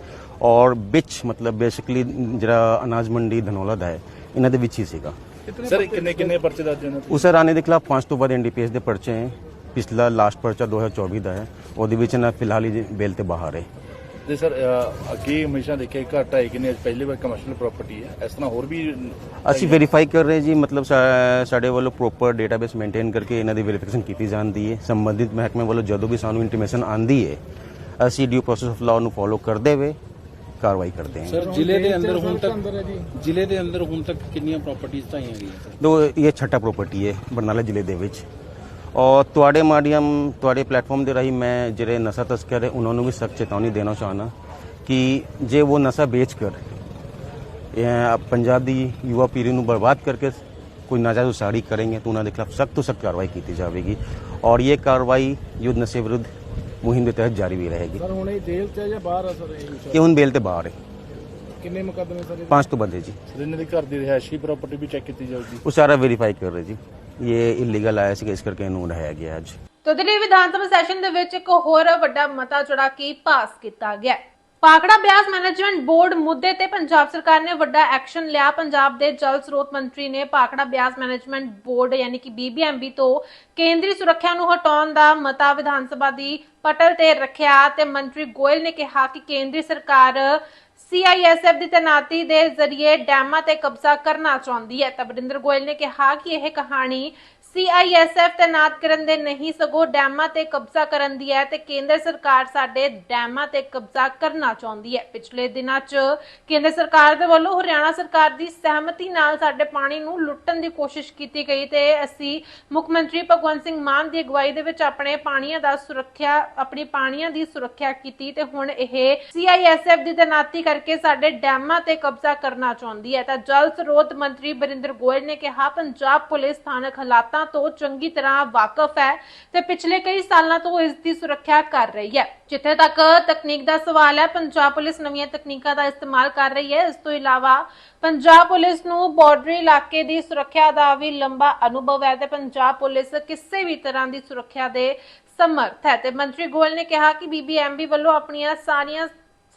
ਔਰ ਵਿੱਚ ਮਤਲਬ ਬੇਸਿਕਲੀ ਜਿਹੜਾ ਅਨਾਜ ਮੰਡੀ ਧਨੌਲਾ ਦਾ ਹੈ ਇਹਨਾਂ ਦੇ ਵਿੱਚ ਹੀ ਸੀਗਾ। ਸਰ ਕਿੰਨੇ ਕਿੰਨੇ ਪਰਚੇ ਦਰਜ ਨੇ? ਉਸ ਰਾਣੇ ਦੇ ਖਿਲਾਫ ਪੰਜ ਤੋਂ ਵੱਧ ਐਨਡੀਪੀਐਸ ਦੇ ਪਰਚੇ ਹੈ। ਪਿਛਲਾ ਲਾਸਟ ਪਰਚਾ 2024 ਦਾ ਹੈ। ਉਹਦੇ ਵਿੱਚ ਨਾ ਫਿਲਹਾਲ ਹੀ ਬੇਲ ਤੇ ਬਾਹਰ ਹੈ। ਤੇ ਸਰ ਅਹ, ਹਮੇਸ਼ਾ ਦੇਖਿਆ ਘਟ ਹੈ ਕਿ ਨਹੀਂ ਪਹਿਲੀ ਵਾਰ ਕਮਰਸ਼ੀਅਲ ਪ੍ਰਾਪਰਟੀ ਹੈ। ਇਸ ਤਰ੍ਹਾਂ ਹੋਰ ਵੀ ਅਸੀਂ ਵੈਰੀਫਾਈ ਕਰ ਰਹੇ ਜੀ ਮਤਲਬ ਸਾ- ਸਾਡੇ ਵੱਲੋਂ ਪ੍ਰੋਪਰ ਡੇਟਾਬੇਸ ਮੇਨਟੇਨ ਕਰਕੇ ਇਹਨਾਂ ਦੀ ਵੈਰੀਫਿਕੇਸ਼ਨ ਕੀਤੀ ਜਾਂਦੀ ਹੈ। ਸੰਬੰਧਿਤ ਮਹਿਕਮੇ ਵੱਲੋਂ ਜਦੋਂ ਵੀ ਸਾਨੂੰ ਇੰਟੀਮੇਸ਼ਨ ਆਂਦੀ ਹੈ ਅਸੀਂ ਡਿਊ ਪ੍ਰੋਸੈਸ ਆਫ ਲਾਅ ਨੂੰ ਫੋਲੋ ਕਰਦੇ ਹੋਏ ਕਾਰਵਾਈ ਕਰਦੇ ਹਾਂ। ਸਰ ਜ਼ਿਲ੍ਹੇ ਦੇ ਅੰਦਰ ਹੁਣ ਤੱਕ ਜ਼ਿਲ੍ਹੇ ਦੇ ਅੰਦਰ ਹੁਣ ਤੱਕ ਕਿੰਨੀਆਂ ਪ੍ਰਾਪਰਟੀਆਂ ਢਾਈਆਂ ਗਈਆਂ? ਸਰ ਦੋ ਇਹ ਛੱਟਾ ਪ੍ਰਾਪਰਟੀ ਹੈ ਬਰਨਾਲਾ ਜ਼ਿਲ੍ਹੇ ਦੇ ਵਿੱਚ। ਔਰ ਤੁਹਾਡੇ ਮਾਧਿਅਮ ਤੁਹਾਡੇ ਪਲੇਟਫਾਰਮ ਦੇ ਰਾਹੀਂ ਮੈਂ ਜਿਹੜੇ ਨਸ਼ਾ ਤਸਕਰ ਹੈ ਉਹਨਾਂ ਨੂੰ ਵੀ ਸਖਤ ਚੇਤਾਵਨੀ ਦੇਣਾ ਚਾਹਨਾ ਕਿ ਜੇ ਉਹ ਨਸ਼ਾ ਵੇਚ ਕਰ ਇਹ ਪੰਜਾਬ ਦੀ ਯੁਵਾ ਪੀੜ੍ਹੀ ਨੂੰ ਬਰਬਾਦ ਕਰਕੇ ਕੋਈ ਨਾਜਾਇਜ਼ ਉਸਾਰੀ ਕਰਨਗੇ ਤਾਂ ਉਹਨਾਂ ਦੇ ਖਿਲਾਫ ਸਖਤ ਤੋਂ ਸਖਤ ਕਾਰਵਾਈ ਕੀਤੀ ਜਾਵੇਗੀ ਔਰ ਇਹ ਕਾਰਵਾਈ ਯੁੱਧ ਨਸ਼ੇ ਵਿਰੁੱਧ ਮੁਹਿੰਮ ਦੇ ਤਹਿਤ ਜਾਰੀ ਵੀ ਰਹੇਗੀ। ਸਰ ਹੁਣ ਇਹ ਜੇਲ੍ਹ 'ਚ ਹੈ ਜਾਂ ਬਾਹਰ ਆ ਸਰ ਇਹ ਹੁਣ ਬੇਲ ਤੇ ਬਾਹਰ ਹੈ। ਕਿੰਨੇ ਮੁਕੱਦਮੇ ਸਰ ਪੰਜ ਤੋਂ ਵੱਧ ਹੈ ਜੀ। ਸਰ ਇਹਨਾਂ ਦੇ ਘਰ ਦੀ ਰਿਹਾਇਸ਼ੀ ਪ੍ਰਾਪਰਟੀ ਵੀ ਚੈੱਕ ਕੀਤੀ ਜਾਊਗੀ। ਉਹ ਸਾਰਾ ਵੈਰੀਫਾਈ ਕਰ ਰਹੇ ਜੀ। ਇਹ ਇਲੀਗਲ ਆਇਆ ਸੀ ਇਸ ਕਰਕੇ ਇਹਨੂੰ ਰਹਿਆ ਗਿਆ ਅੱਜ ਤੋ ਵਿਧਾਨ ਸਭਾ ਸੈਸ਼ਨ ਦੇ ਵਿੱਚ ਇੱਕ ਹੋਰ ਵੱਡਾ ਮਤਾ ਜਿਹੜਾ ਕਿ ਪਾਸ ਕੀਤਾ ਗਿਆ ਹੈ। ਬਿਆਸ ਮੈਨੇਜਮੈਂਟ ਬੋਰਡ ਮੁੱਦੇ ਤੇ ਪੰਜਾਬ ਸਰਕਾਰ ਨੇ ਵੱਡਾ ਐਕਸ਼ਨ ਲਿਆ ਪੰਜਾਬ ਦੇ ਜਲ ਸਰੋਤ ਮੰਤਰੀ ਨੇ ਪਾਖੜਾ ਬਿਆਸ ਮੈਨੇਜਮੈਂਟ ਬੋਰਡ ਯਾਨੀ ਕਿ ਬੀਬੀਐਮਬੀ ਤੋਂ ਕੇਂਦਰੀ ਸੁਰੱਖਿਆ ਨੂੰ ਹਟਾਉਣ ਦਾ ਮਤਾ ਵਿਧਾਨ ਸਭਾ ਦੀ ਪਟਲ ਤੇ ਰੱਖਿਆ ਤੇ ਮੰਤਰੀ ਗੋਇਲ ਨੇ ਕਿਹਾ ਕਿ ਕੇਂਦਰੀ ਸਰਕਾਰ ਸੀਆਈਐਸਐਫ ਦੀ ਤੈਨਾਤੀ ਦੇ ਜ਼ਰੀਏ ਡੈਮਾਂ ਤੇ ਕਬਜ਼ਾ ਕਰਨਾ ਚਾਹੁੰਦੀ ਹੈ ਤਾਂ ਬਰਿੰਦਰ ਗੋਇਲ ਨੇ ਕਿਹਾ ਕਿ ਇਹ ਕਹਾਣੀ ਸੀਆਈਐਸਐਫ ਤੈਨਾਤ ਕਰਨ ਦੇ ਨਹੀਂ ਸਗੋਂ ਡੈਮਾਂ ਤੇ ਕਬਜ਼ਾ ਕਰਨ ਦੀ ਹੈ ਤੇ ਕੇਂਦਰ ਸਰਕਾਰ ਸਾਡੇ ਡੈਮਾਂ ਤੇ ਕਬਜ਼ਾ ਕਰਨਾ ਚਾਹੁੰਦੀ ਹੈ। ਪਿਛਲੇ ਦਿਨਾਂ 'ਚ ਕੇਂਦਰ ਸਰਕਾਰ ਦੇ ਵੱਲੋਂ ਹਰਿਆਣਾ ਸਰਕਾਰ ਦੀ ਸਹਿਮਤੀ ਨਾਲ ਸਾਡੇ ਪਾਣੀ ਨੂੰ ਲੁੱਟਣ ਦੀ ਕੋਸ਼ਿਸ਼ ਕੀਤੀ ਗਈ ਤੇ ਅਸੀਂ ਮੁੱਖ ਮੰਤਰੀ ਭਗਵੰਤ ਸਿੰਘ ਮਾਨ ਦੀ ਅਗਵਾਈ ਦੇ ਵਿੱਚ ਆਪਣੇ ਪਾਣੀਆਂ ਦਾ ਸੁਰੱਖਿਆ, ਆਪਣੀ ਪਾਣੀਆਂ ਦੀ ਸੁਰੱਖਿਆ ਕੀਤੀ ਤੇ ਹੁਣ ਇਹ ਸੀਆਈਐਸਐਫ ਦੀ ਤੈਨਾਤੀ ਕਰਕੇ ਸਾਡੇ ਡੈਮਾਂ ਤੇ ਕਬਜ਼ਾ ਕਰਨਾ ਚਾਹੁੰਦੀ ਹੈ। ਤਾਂ ਜਲ ਸਰੋਤ ਮੰਤਰੀ ਬਰਿੰਦਰ ਗੋਇਲ ਨੇ ਕਿਹਾ, ਪੰਜਾਬ ਪੁਲਿਸ ਸਥਾਨਕ ਹਾਲਾਤਾਂ ਤੋਂ ਚੰਗੀ ਤਰ੍ਹਾਂ ਵਾਕਿਫ ਹੈ ਤੇ ਪਿਛਲੇ ਕਈ ਸਾਲਾਂ ਤੋਂ ਇਸ ਦੀ ਸੁਰੱਖਿਆ ਕਰ ਰਹੀ ਹੈ। ਜਿੱਥੇ ਤੱਕ ਤਕਨੀਕ ਦਾ ਸਵਾਲ ਹੈ, ਪੰਜਾਬ ਪੁਲਿਸ ਨਵੀਆਂ ਤਕਨੀਕਾਂ ਦਾ ਇਸਤੇਮਾਲ ਕਰ ਰਹੀ ਹੈ। ਇਸ ਤੋਂ ਇਲਾਵਾ ਪੰਜਾਬ ਪੁਲਿਸ ਨੂੰ ਬਾਰਡਰੀ ਇਲਾਕੇ ਦੀ ਸੁਰੱਖਿਆ ਦਾ ਵੀ ਲੰਬਾ ਅਨੁਭਵ ਹੈ ਤੇ ਪੰਜਾਬ ਪੁਲਿਸ ਕਿਸੇ ਵੀ ਤਰ੍ਹਾਂ ਦੀ ਸੁਰੱਖਿਆ ਦੇ ਸਮਰਥ ਹੈ। ਤੇ ਮੰਤਰੀ ਗੋਇਲ ਨੇ ਕਿਹਾ ਕਿ ਬੀਬੀਐਮਬੀ ਵੱਲੋਂ ਆਪਣੀਆਂ ਸਾਰੀਆਂ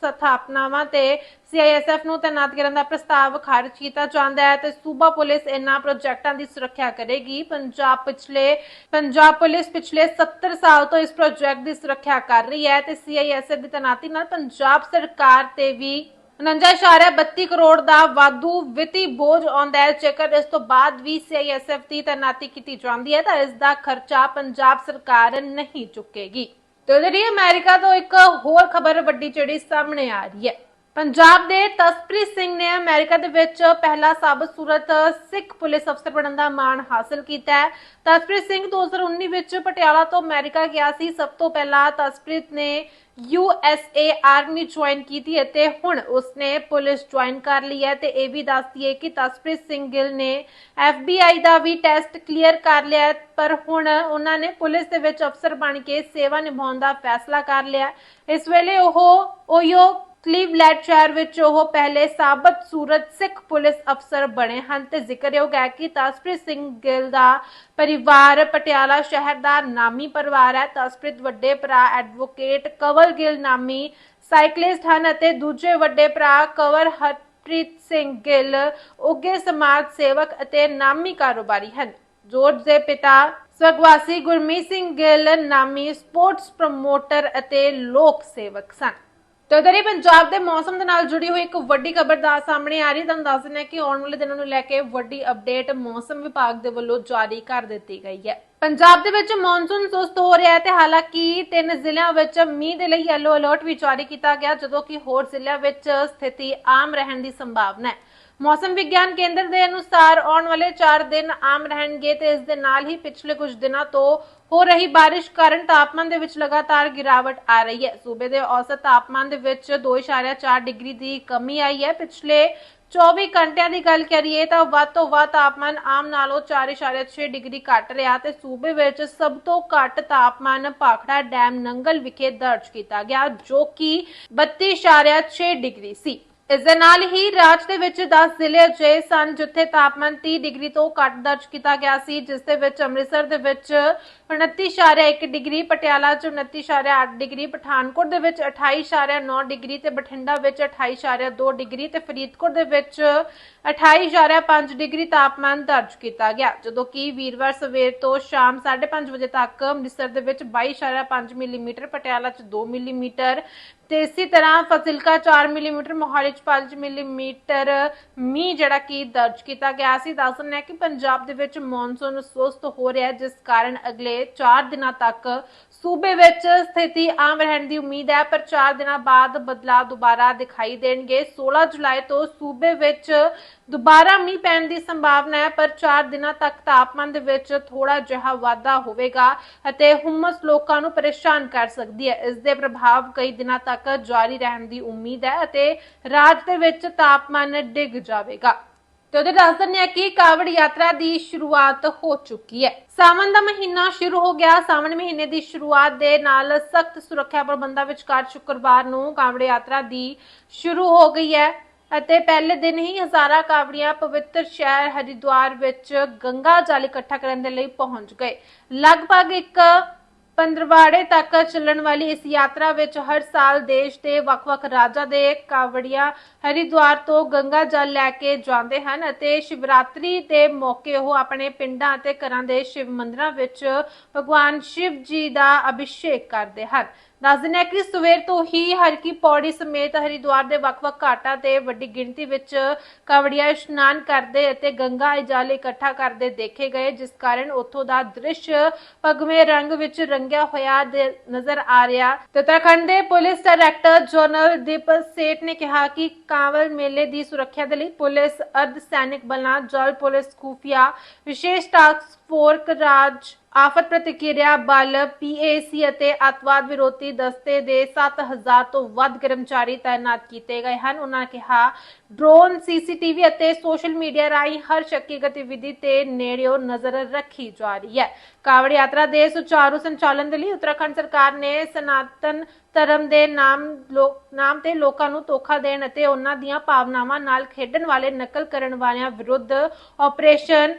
ਸਥਾਪਨਾਵਾਂ ਤੇ ਸੀਆਈਐਸਐਫ ਨੂੰ ਤੈਨਾਤ ਕਰਨ ਦਾ ਪ੍ਰਸਤਾਵ ਖਾਰਜ ਕੀਤਾ ਜਾਂਦਾ ਹੈ ਤੇ ਸੂਬਾ ਪੁਲਿਸ ਇਹਨਾਂ ਪ੍ਰੋਜੈਕਟਾਂ ਦੀ ਸੁਰੱਖਿਆ ਕਰੇਗੀ। ਪੰਜਾਬ ਪਿਛਲੇ, ਪੰਜਾਬ ਪੁਲਿਸ ਪਿਛਲੇ 70 ਸਾਲ ਤੋਂ ਇਸ ਪ੍ਰੋਜੈਕਟ ਦੀ ਸੁਰੱਖਿਆ ਕਰ ਰਹੀ ਹੈ ਤੇ ਸੀਆਈਐਸਐਫ ਦੀ ਤੈਨਾਤੀ ਨਾਲ ਪੰਜਾਬ ਸਰਕਾਰ ਤੇ ਵੀ 49.32 ਕਰੋੜ ਦਾ ਵਾਧੂ ਵਿੱਤੀ ਬੋਝ ਆਉਂਦਾ ਹੈ। ਜੇਕਰ ਇਸ ਤੋਂ ਬਾਅਦ ਵੀ ਸੀਆਈਐਸਐਫ ਦੀ ਤੈਨਾਤੀ ਕੀਤੀ ਜਾਂਦੀ ਹੈ ਤਾਂ ਇਸ ਦਾ ਖਰਚਾ ਪੰਜਾਬ ਸਰਕਾਰ ਨਹੀਂ ਚੁੱਕੇਗੀ। ਤੇ ਉਧਰ ਹੀ ਅਮਰੀਕਾ ਤੋਂ ਇੱਕ ਹੋਰ ਖਬਰ ਵੱਡੀ ਜਿਹੜੀ ਸਾਹਮਣੇ ਆ ਰਹੀ ਹੈ। ਪੰਜਾਬ ਦੇ ਤਸਪ੍ਰੀਤ ਸਿੰਘ ਨੇ ਅਮਰੀਕਾ ਦੇ ਵਿੱਚ ਪਹਿਲਾ ਸਾਬਤ ਸੂਰਤ ਸਿੱਖ ਪੁਲਿਸ ਅਫਸਰ ਬਣਨ ਦਾ ਮਾਣ ਹਾਸਲ ਕੀਤਾ ਹੈ। ਤਸਪ੍ਰੀਤ ਸਿੰਘ 2019 ਵਿੱਚ ਪਟਿਆਲਾ ਤੋਂ ਅਮਰੀਕਾ ਗਿਆ ਸੀ। ਸਭ ਤੋਂ ਪਹਿਲਾਂ ਤਸਪ੍ਰੀਤ ਨੇ USA ਆਰਮੀ ਜੁਆਇਨ ਕੀਤੀ ਅਤੇ ਹੁਣ ਉਸਨੇ ਪੁਲਿਸ ਜੁਆਇਨ ਕਰ ਲਈ ਹੈ ਤੇ ਇਹ ਵੀ ਦੱਸਦੀ ਹੈ ਕਿ ਤਸਪ੍ਰੀਤ ਸਿੰਘ ਗਿੱਲ ਨੇ FBI ਦਾ ਵੀ ਟੈਸਟ ਕਲੀਅਰ ਕਰ ਲਿਆ ਪਰ ਹੁਣ ਉਹਨਾਂ ਨੇ ਪੁਲਿਸ ਦੇ ਵਿੱਚ ਅਫਸਰ ਬਣ ਕੇ ਸੇਵਾ ਨਿਭਾਉਣ ਦਾ ਫੈਸਲਾ ਕਰ ਲਿਆ ਇਸ ਵੇਲੇ ਉਹ ਓਯੋ ਕਲੀਵਲੈਂਡ ਸ਼ਹਿਰ ਵਿੱਚ ਉਹ ਪਹਿਲੇ ਸਾਬਤ ਸੂਰਤ ਸਿੱਖ ਪੁਲਿਸ ਅਫਸਰ ਬਣੇ ਹਨ ਤੇ ਜ਼ਿਕਰਯੋਗ ਹੈ ਕਿ ਤਸਪ੍ਰੀਤ ਸਿੰਘ ਗਿੱਲ ਦਾ ਪਰਿਵਾਰ ਪਟਿਆਲਾ ਸ਼ਹਿਰ ਦਾ ਨਾਮੀ ਪਰਿਵਾਰ ਹੈ। ਤਸਪ੍ਰੀਤ ਵੱਡੇ ਭਰਾ ਐਡਵੋਕੇਟ ਕਵਲ ਗਿੱਲ ਨਾਮੀ ਸਾਈਕਲਿਸਟ ਹਨ ਅਤੇ ਦੂਜੇ ਵੱਡੇ ਭਰਾ ਕਵਰ ਹਰਪ੍ਰੀਤ ਸਿੰਘ ਗਿੱਲ ਉੱਗੇ ਸਮਾਜ ਸੇਵਕ ਅਤੇ ਨਾਮੀ ਕਾਰੋਬਾਰੀ ਹਨ। ਜੋਰਜ ਦੇ ਪਿਤਾ ਸਵਰਗਵਾਸੀ ਗੁਰਮੀਤ ਸਿੰਘ ਗਿੱਲ ਨਾਮੀ ਸਪੋਰਟਸ ਪ੍ਰਮੋਟਰ ਅਤੇ ਲੋਕ ਸੇਵਕ ਸਨ। ਤੇ ਉਧਰ ਹੀ ਪੰਜਾਬ ਦੇ ਮੌਸਮ ਦੇ ਨਾਲ ਜੁੜੀ ਹੋਈ ਇੱਕ ਵੱਡੀ ਖਬਰ ਦਾ ਸਾਹਮਣੇ ਆ ਰਹੀ ਤੁਹਾਨੂੰ ਦੱਸ ਦਿੰਦੇ ਕਿ ਆਉਣ ਵਾਲੇ ਦਿਨਾਂ ਨੂੰ ਲੈ ਕੇ ਵੱਡੀ ਅਪਡੇਟ ਮੌਸਮ ਵਿਭਾਗ ਦੇ ਵੱਲੋਂ ਜਾਰੀ ਕਰ ਦਿੱਤੀ ਗਈ ਹੈ। ਪੰਜਾਬ ਦੇ ਵਿੱਚ ਮੌਨਸੂਨ ਸੁਸਤ ਹੋ ਰਿਹਾ ਹੈ ਤੇ ਹਾਲਾਂਕਿ ਤਿੰਨ ਜ਼ਿਲ੍ਹਿਆਂ ਵਿੱਚ ਮੀਂਹ ਦੇ ਲਈ ਯੈਲੋ ਅਲਰਟ ਵੀ ਜਾਰੀ ਕੀਤਾ ਗਿਆ, ਜਦੋਂ ਕਿ ਹੋਰ ਜ਼ਿਲ੍ਹਿਆਂ ਵਿੱਚ ਸਥਿਤੀ ਆਮ ਰਹਿਣ ਦੀ ਸੰਭਾਵਨਾ ਹੈ। ਮੌਸਮ ਵਿਗਿਆਨ ਕੇਂਦਰ ਦੇ ਅਨੁਸਾਰ ਆਉਣ ਵਾਲੇ 4 ਦਿਨ ਆਮ ਰਹਿਣਗੇ ਤੇ ਇਸ ਦੇ ਨਾਲ ਹੀ ਪਿਛਲੇ ਕੁਝ ਦਿਨਾਂ ਤੋਂ ਹੋ ਰਹੀ ਬਾਰਿਸ਼ ਕਾਰਨ ਤਾਪਮਾਨ ਦੇ ਵਿੱਚ ਲਗਾਤਾਰ ਗਿਰਾਵਟ ਆ ਰਹੀ ਹੈ। ਸੂਬੇ ਦੇ ਔਸਤ ਤਾਪਮਾਨ ਦੇ ਵਿੱਚ 2.4 ਡਿਗਰੀ ਦੀ ਕਮੀ ਆਈ ਹੈ। ਪਿਛਲੇ 24 ਘੰਟਿਆਂ ਦੀ ਗੱਲ ਕਰੀਏ ਤਾਂ ਵੱਧ ਤੋਂ ਵੱਧ ਤਾਪਮਾਨ ਆਮ ਨਾਲੋਂ 4.6 ਡਿਗਰੀ ਘੱਟ ਰਿਹਾ ਤੇ ਸੂਬੇ ਵਿੱਚ ਸਭ ਤੋਂ ਘੱਟ ਤਾਪਮਾਨ ਭਾਖੜਾ ਡੈਮ ਨੰਗਲ ਵਿਖੇ ਦਰਜ ਕੀਤਾ ਗਿਆ, ਜੋ ਕਿ 32.6 ਡਿਗਰੀ ਸੀ। ਇਸ ਦੇ ਨਾਲ ਹੀ ਰਾਜ ਦੇ ਵਿੱਚ 10 ਜ਼ਿਲ੍ਹੇ ਅਜਿਹੇ ਸਨ ਜਿੱਥੇ ਤਾਪਮਾਨ 30 ਡਿਗਰੀ ਤੋਂ ਘੱਟ ਦਰਜ ਕੀਤਾ ਗਿਆ ਸੀ, ਜਿਸ ਦੇ ਵਿੱਚ ਅੰਮ੍ਰਿਤਸਰ ਦੇ ਵਿੱਚ 29.1 ਡਿਗਰੀ, ਪਟਿਆਲਾ 'ਚ 29.8 ਡਿਗਰੀ, ਪਠਾਨਕੋਟ ਦੇ ਵਿੱਚ 28.9 ਡਿਗਰੀ ਤੇ ਬਠਿੰਡਾ ਵਿੱਚ 28.2 ਡਿਗਰੀ ਤੇ ਫਰੀਦਕੋਟ ਦੇ ਵਿੱਚ 28.5 ਡਿਗਰੀ ਤਾਪਮਾਨ ਦਰਜ ਕੀਤਾ ਗਿਆ। ਜਦੋਂ ਕਿ ਵੀਰਵਾਰ ਸਵੇਰ ਤੋਂ ਸ਼ਾਮ 5:30 ਵਜੇ ਤੱਕ ਅੰਮ੍ਰਿਤਸਰ ਦੇ ਵਿੱਚ 22.5 ਮਿਲੀਮੀਟਰ, ਪਟਿਆਲਾ 'ਚ 2 ਮਿਲੀਮੀਟਰ ਤੇ ਇਸੇ ਤਰ੍ਹਾਂ ਫਸਿਲਕਾ 4 ਮਿਲੀਮੀਟਰ ਮੋਹਾਲੀ 'ਚ 5 ਮਿਲੀਮੀਟਰ ਮੀਂਹ ਜਿਹੜਾ ਕਿ ਦਰਜ ਕੀਤਾ ਗਿਆ ਸੀ। ਦੱਸ ਦਿੰਦੇ ਕਿ ਪੰਜਾਬ ਦੇ ਵਿੱਚ ਮੌਨਸੂਨ ਸੁਸਤ ਹੋ ਰਿਹਾ ਜਿਸ ਕਾਰਨ ਅਗਲੇ 4 ਦਿਨਾਂ ਤੱਕ ਸੂਬੇ ਵਿੱਚ ਸਥਿਤੀ ਆਮ ਰਹਿਣ ਦੀ ਉਮੀਦ ਹੈ, ਪਰ 4 ਦਿਨਾਂ ਬਾਅਦ ਬਦਲਾਅ ਦੁਬਾਰਾ ਦਿਖਾਈ ਦੇਣਗੇ। 16 ਜੁਲਾਈ ਤੋਂ ਸੂਬੇ ਵਿੱਚ ਦੁਬਾਰਾ ਮੀਂਹ ਪੈਣ ਦੀ ਸੰਭਾਵਨਾ ਹੈ, ਪਰ 4 ਦਿਨਾਂ ਤੱਕ ਤਾਪਮਾਨ ਦੇ ਵਿੱਚ ਥੋੜਾ ਜਿਹਾ ਵਾਧਾ ਹੋਵੇਗਾ ਅਤੇ ਹੁਮਸ ਲੋਕਾਂ ਨੂੰ ਪਰੇਸ਼ਾਨ ਕਰ ਸਕਦੀ ਹੈ। ਇਸ ਦੇ ਪ੍ਰਭਾਵ ਕਈ ਦਿਨਾਂ ਤੱਕ ਜਾਰੀ ਰਹਿਣ ਦੀ ਉਮੀਦ ਹੈ ਅਤੇ ਰਾਜ ਦੇ ਵਿੱਚ ਤਾਪਮਾਨ ਡਿੱਗ ਜਾਵੇਗਾ। ਤੇ ਉਹਦੇ ਦੱਸ ਦਿੰਦੇ ਆ ਕਿ ਕਾਵੜ ਯਾਤਰਾ ਦੀ ਸ਼ੁਰੂਆਤ ਹੋ ਚੁੱਕੀ ਹੈ। ਸਾਵਣ ਦਾ ਮਹੀਨਾ ਸ਼ੁਰੂ ਹੋ ਗਿਆ। ਸਾਵਣ ਮਹੀਨੇ ਦੀ ਸ਼ੁਰੂਆਤ ਦੇ ਨਾਲ ਸਖਤ ਸੁਰੱਖਿਆ ਪ੍ਰਬੰਧਾਂ ਵਿਚਕਾਰ ਸ਼ੁੱਕਰਵਾਰ ਨੂੰ ਕਾਵੜ ਯਾਤਰਾ ਦੀ ਸ਼ੁਰੂ ਹੋ ਗਈ ਹੈ ਅਤੇ ਪਹਿਲੇ ਦਿਨ ਹੀ ਹਜ਼ਾਰਾਂ ਕਾਵੜੀਆਂ ਪਵਿੱਤਰ ਸ਼ਹਿਰ ਹਰਿਦੁਆਰ ਵਿੱਚ ਗੰਗਾ ਜਲ ਇਕੱਠਾ ਕਰਨ ਦੇ ਲਈ ਪਹੁੰਚ ਗਏ। ਲਗਭਗ ਇੱਕ ਪੰਦਰਵਾੜੇ ਤੱਕ ਚੱਲਣ ਵਾਲੀ ਇਸ ਯਾਤਰਾ ਵਿੱਚ ਹਰ ਸਾਲ ਦੇਸ਼ ਦੇ ਵੱਖ-ਵੱਖ ਰਾਜਾਂ ਦੇ ਕਾਵੜੀਆਂ ਹਰਿਦੁਆਰ ਤੋਂ ਗੰਗਾ ਜਲ ਲੈ ਕੇ ਜਾਂਦੇ ਹਨ ਅਤੇ ਸ਼ਿਵਰਾਤਰੀ ਦੇ ਮੌਕੇ ਉਹ ਆਪਣੇ ਪਿੰਡਾਂ ਅਤੇ ਘਰਾਂ ਦੇ ਸ਼ਿਵ ਮੰਦਿਰਾਂ ਵਿੱਚ ਭਗਵਾਨ ਸ਼ਿਵ ਜੀ ਦਾ ਅਭਿਸ਼ੇਕ ਕਰਦੇ ਹਨ। ਦੱਸ ਦਿੰਦੇ ਹਾਂ ਕਿ ਸਵੇਰ ਤੋਂ ਹੀ ਹਰ ਪੌੜੀ ਸਮੇਤ ਹਰਿਦੁਆਰ ਦੇ ਵੱਖ-ਵੱਖ ਘਾਟਾਂ ਤੇ ਵੱਡੀ ਗਿਣਤੀ ਵਿੱਚ ਕਾਵੜੀਆ ਇਸ਼ਨਾਨ ਕਰਦੇ ਅਤੇ ਗੰਗਾ ਜਲ ਇਕੱਠਾ ਕਰਦੇ ਦੇਖੇ ਗਏ, ਜਿਸ ਕਾਰਨ ਉੱਥੋਂ ਦਾ ਦ੍ਰਿਸ਼ ਭਗਵੇਂ ਰੰਗ ਵਿੱਚ ਰੰਗਿਆ ਹੋਇਆ ਨਜ਼ਰ ਆ ਰਿਹਾ। ਤੇ ਉੱਤਰਾਖੰਡ ਦੇ police director general Deepak Seth ਨੇ ਕਿਹਾ ਕਿ ਕਾਂਵਲ ਮੇਲੇ ਦੀ ਸੁਰੱਖਿਆ ਦੇ ਲਈ ਪੁਲਿਸ, ਅਰਧ ਸੈਨਿਕ ਬਲਾਂ, ਜਲ ਪੁਲਿਸ, ਖੂਫੀਆ, ਵਿਸ਼ੇਸ਼ ਟਾਸਕ ਫੋਰਸ ਰਾਜ ਆਫਤ ਪ੍ਰਤੀਕਿਰਿਆ ਬਲ ਪੀਏਸੀ ਅਤੇ ਅਤਵਾਦ ਵਿਰੋਧੀ ਦਸਤੇ ਦੇ 7000 ਤੋਂ ਵੱਧ ਕਰਮਚਾਰੀ ਤਾਇਨਾਤ ਕੀਤੇ ਗਏ ਹਨ। ਉਹਨਾਂ ਕਿਹਾ, ਡਰੋਨ, ਸੀਸੀਟੀਵੀ ਅਤੇ ਸੋਸ਼ਲ ਮੀਡੀਆ ਰਾਹੀਂ ਹਰ ਸ਼ੱਕੀ ਗਤੀਵਿਧੀ ਤੇ ਨੇੜਿਓਂ ਨਜ਼ਰ ਰੱਖੀ ਜਾ ਰਹੀ ਹੈ। ਕਾਵੜ ਯਾਤਰਾ ਦੇ ਸੁਚਾਰੂ ਸੰਚਾਲਨ ਦੇ ਲਈ ਉੱਤਰਾਖੰਡ ਸਰਕਾਰ ਨੇ ਸਨਾਤਨ ਧਰਮ ਦੇ ਨਾਮ ਲੋਕ ਨਾਮ ਤੇ ਲੋਕਾਂ ਨੂੰ ਧੋਖਾ ਦੇਣ ਅਤੇ ਉਹਨਾਂ ਦੀਆਂ ਭਾਵਨਾਵਾਂ ਨਾਲ ਖੇਡਣ ਵਾਲੇ ਨਕਲ ਕਰਨ ਵਾਲਿਆਂ ਵਿਰੁੱਧ ਆਪਰੇਸ਼ਨ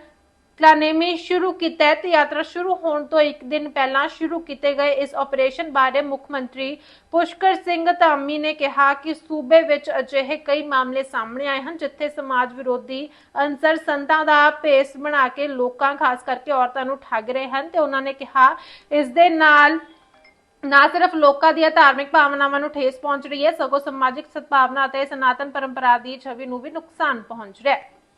ਪਲਾਨੇਮੀ ਸ਼ੁਰੂ ਕੀਤਾ ਹੈ, ਤੇ ਯਾਤਰਾ ਸ਼ੁਰੂ ਹੋਣ ਤੋਂ ਇੱਕ ਦਿਨ ਪਹਿਲਾਂ ਸ਼ੁਰੂ ਕੀਤੇ ਗਏ ਇਸ ਆਪਰੇਸ਼ਨ ਬਾਰੇ ਮੁੱਖ ਮੰਤਰੀ ਪੁਸ਼ਕਰ ਸਿੰਘ ਧਾਮੀ ਨੇ ਕਿਹਾ ਕਿ ਸੂਬੇ ਵਿੱਚ ਅਜਿਹੇ ਕਈ ਮਾਮਲੇ ਸਾਹਮਣੇ ਆਏ ਹਨ, ਜਿੱਥੇ ਸਮਾਜ ਵਿਰੋਧੀ ਅੰਸਰ ਸੰਤਾਂ ਦਾ ਭੇਸ ਬਣਾ ਕੇ ਲੋਕਾਂ, ਖਾਸ ਕਰਕੇ ਔਰਤਾਂ ਨੂੰ ਠੱਗ ਰਹੇ ਹਨ, ਤੇ ਉਹਨਾਂ ਨੇ ਕਿਹਾ ਇਸ ਦੇ ਨਾਲ, ਨਾ ਸਿਰਫ ਲੋਕਾਂ ਦੀਆਂ ਧਾਰਮਿਕ ਭਾਵਨਾਵਾਂ ਨੂੰ ਠੇਸ ਪਹੁੰਚ ਰਹੀ ਹੈ, ਸਗੋਂ ਸਮਾਜਿਕ ਸਦਭਾਵਨਾ ਅਤੇ ਸਨਾਤਨ ਪਰੰਪਰਾ ਦੀ ਛਵੀ ਨੂੰ ਵੀ ਨੁਕਸਾਨ ਪਹੁੰਚ ਰਿਹਾ ਹੈ।